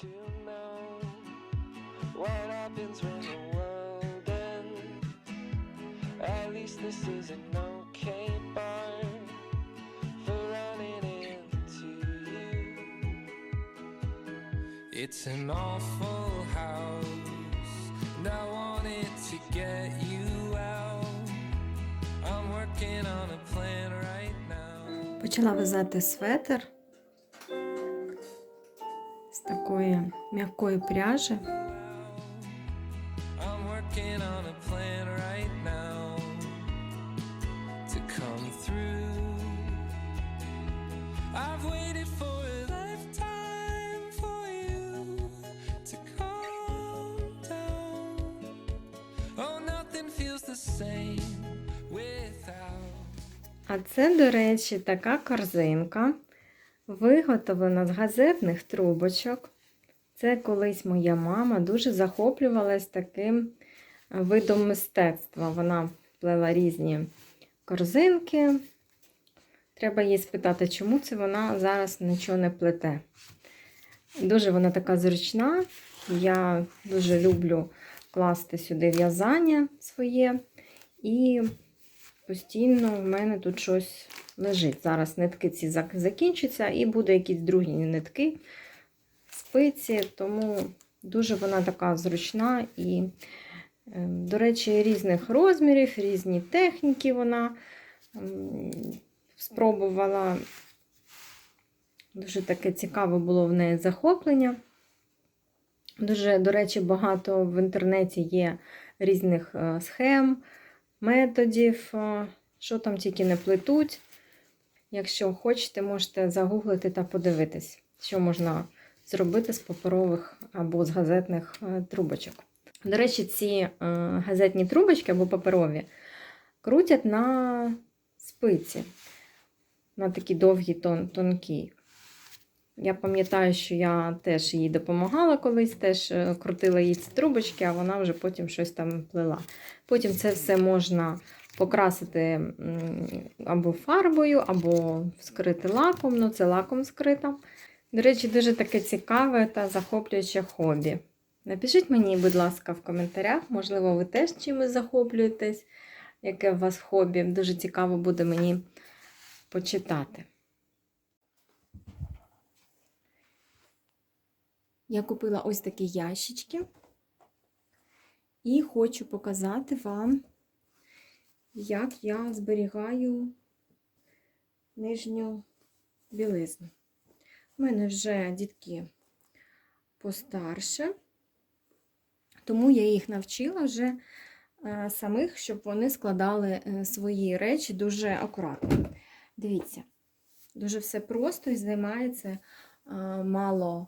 to know what happens when the world ends. At least this is an okay bar for running into you. It's an awful house, and I wanted to get you out. I'm working on a plan right now. Почала в'язати светр з Такої м'якої пряжі. Oh. А це, до речі, така корзинка, виготовлена з газетних трубочок. Це колись моя мама дуже захоплювалась таким видом мистецтва. Вона плела різні корзинки. Треба їй спитати, чому це вона зараз нічого не плете. Дуже вона така зручна. Я дуже люблю класти сюди в'язання своє. І постійно в мене тут щось лежить. Зараз нитки ці закінчаться і буде якісь другі нитки, спиці, тому дуже вона така зручна і, е, до речі, різних розмірів, різні техніки вона спробувала. Дуже таке цікаве було в неї захоплення. Дуже, до речі, багато в інтернеті є різних е, схем, методів, е, що там тільки не плетуть. Якщо хочете, можете загуглити та подивитись, що можна зробити з паперових або з газетних е, трубочок. До речі, ці е, газетні трубочки або паперові крутять на спиці, на такі довгі тон, тонкі. Я пам'ятаю, що я теж їй допомагала колись, теж е, крутила їй ці трубочки, а вона вже потім щось там плела. Потім це все можна покрасити або фарбою, або скрити лаком. Ну, це лаком скрита. До речі, дуже таке цікаве та захоплююче хобі. Напишіть мені, будь ласка, в коментарях, можливо, ви теж чимось захоплюєтесь, яке у вас хобі. Дуже цікаво буде мені почитати. Я купила ось такі ящички і хочу показати вам, як я зберігаю нижню білизну. У мене вже дітки постарше, тому я їх навчила вже е, самих, щоб вони складали е, свої речі дуже акуратно. Дивіться, дуже все просто і займає це е, мало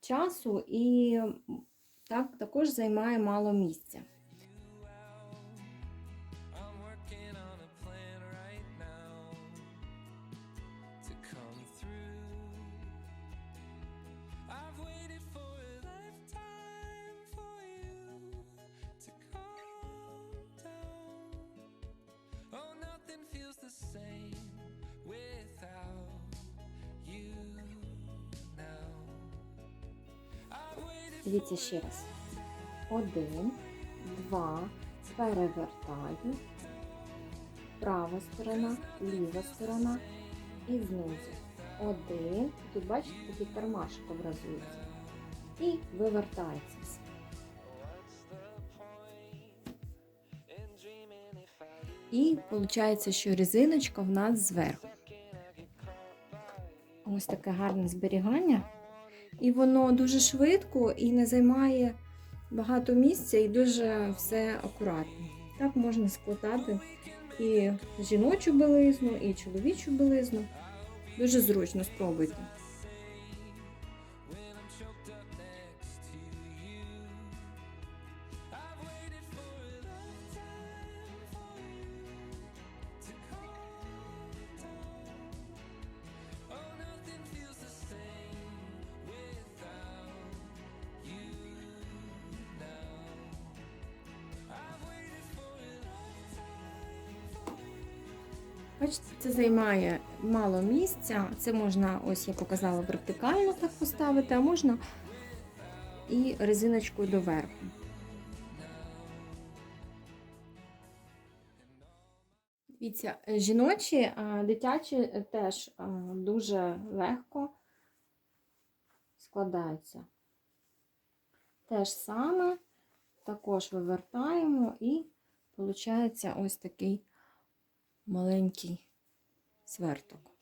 часу і так, також займає мало місця. Дивіться ще раз. Один, два, перевертаю. Права сторона, ліва сторона і знизу. Один. Тут, бачите, такий кармашок образується. І вивертається. І виходить, що резиночка в нас зверху. Ось таке гарне зберігання. І воно дуже швидко і не займає багато місця, і дуже все акуратно. Так можна складати і жіночу білизну, і чоловічу білизну. Дуже зручно спробуйте. Бачите, це займає мало місця. Це можна, ось я показала, вертикально так поставити, а можна і резиночкою доверху. Дивіться, жіночі, дитячі теж дуже легко складаються. Те ж саме, також вивертаємо і виходить ось такий маленький сверток.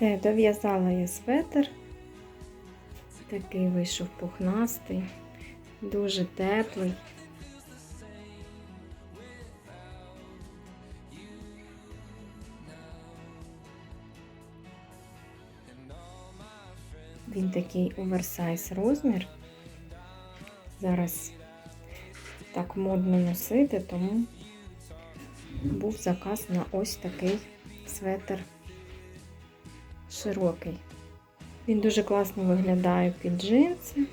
Все, дов'язала я светр. Такий вийшов пухнастий, дуже теплий. Він такий оверсайз розмір. Зараз так модно носити, тому був заказ на ось такий светр широкий. Він дуже класно виглядає під джинси.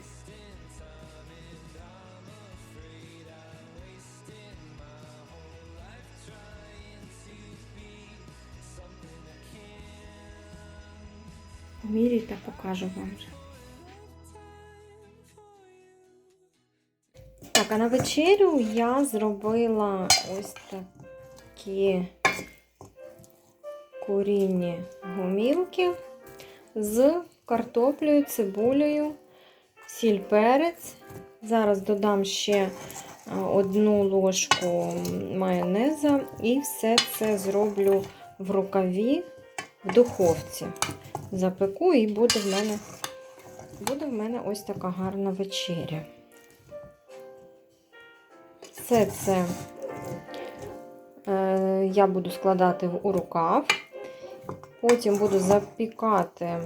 Поміряйте, покажу вам вже. Так, а на вечерю я зробила ось такі курінні гомілки з картоплею, цибулею, сіль перець. Зараз додам ще одну ложку майонеза і все це зроблю в рукаві в духовці. Запеку і буде в мене, буде в мене ось така гарна вечеря. Все це е, я буду складати у рукав. Потім буду запікати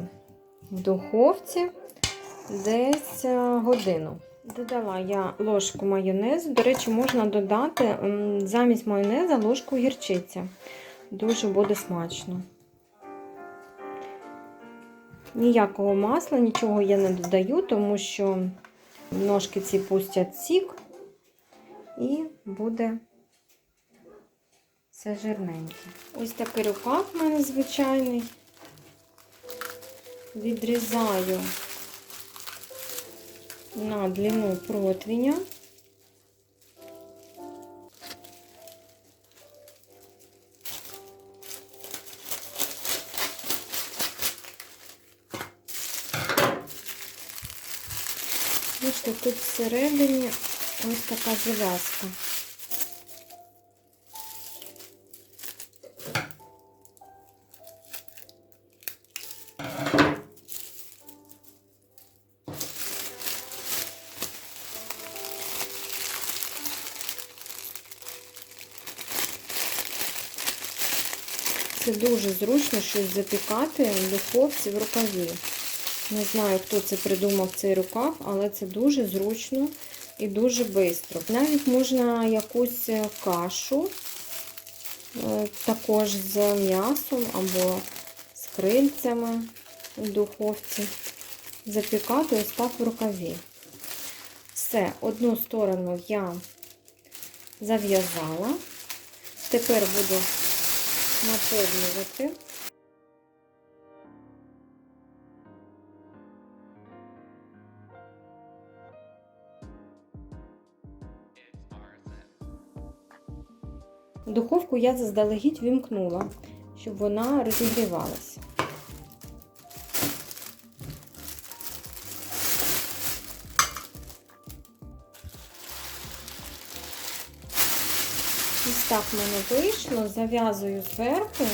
в духовці десь е, годину. Додала я ложку майонезу. До речі, можна додати замість майонеза ложку гірчиці. Дуже буде смачно. Ніякого масла, нічого я не додаю, тому що ножки ці пустять сік і буде все жирненьке. Ось такий рукав в мене звичайний. Відрізаю на длину противня. Бачите, тут всередині ось така зав'язка. Це дуже зручно щось запікати в духовці в рукаві. Не знаю, хто це придумав цей рукав, але це дуже зручно і дуже швидко. Навіть можна якусь е, кашу, е, також з м'ясом або з крильцями в духовці, запікати ось так в рукаві. Все, одну сторону я зав'язала. Тепер буду наповнювати. Духовку я заздалегідь вімкнула, щоб вона розігрівалася. Так в мене вийшло, зав'язую зверху.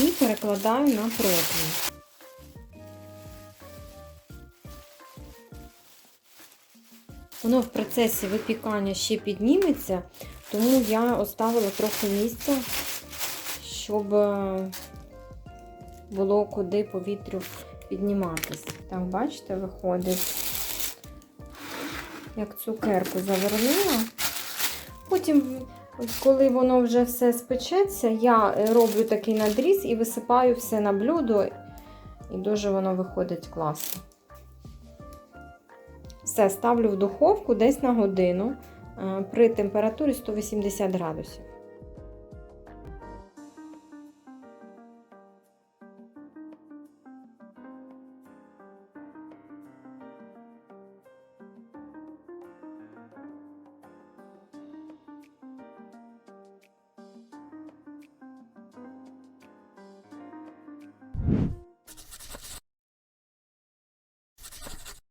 І перекладаю на противень. Воно в процесі випікання ще підніметься, тому я оставила трохи місця, щоб е, було куди повітрю підніматися. Так, бачите, виходить, як цукерку завернула. Потім, коли воно вже все спечеться, я е, роблю такий надріз і висипаю все на блюдо, і дуже воно виходить класно. Все, ставлю в духовку десь на годину е, при температурі 180 градусів.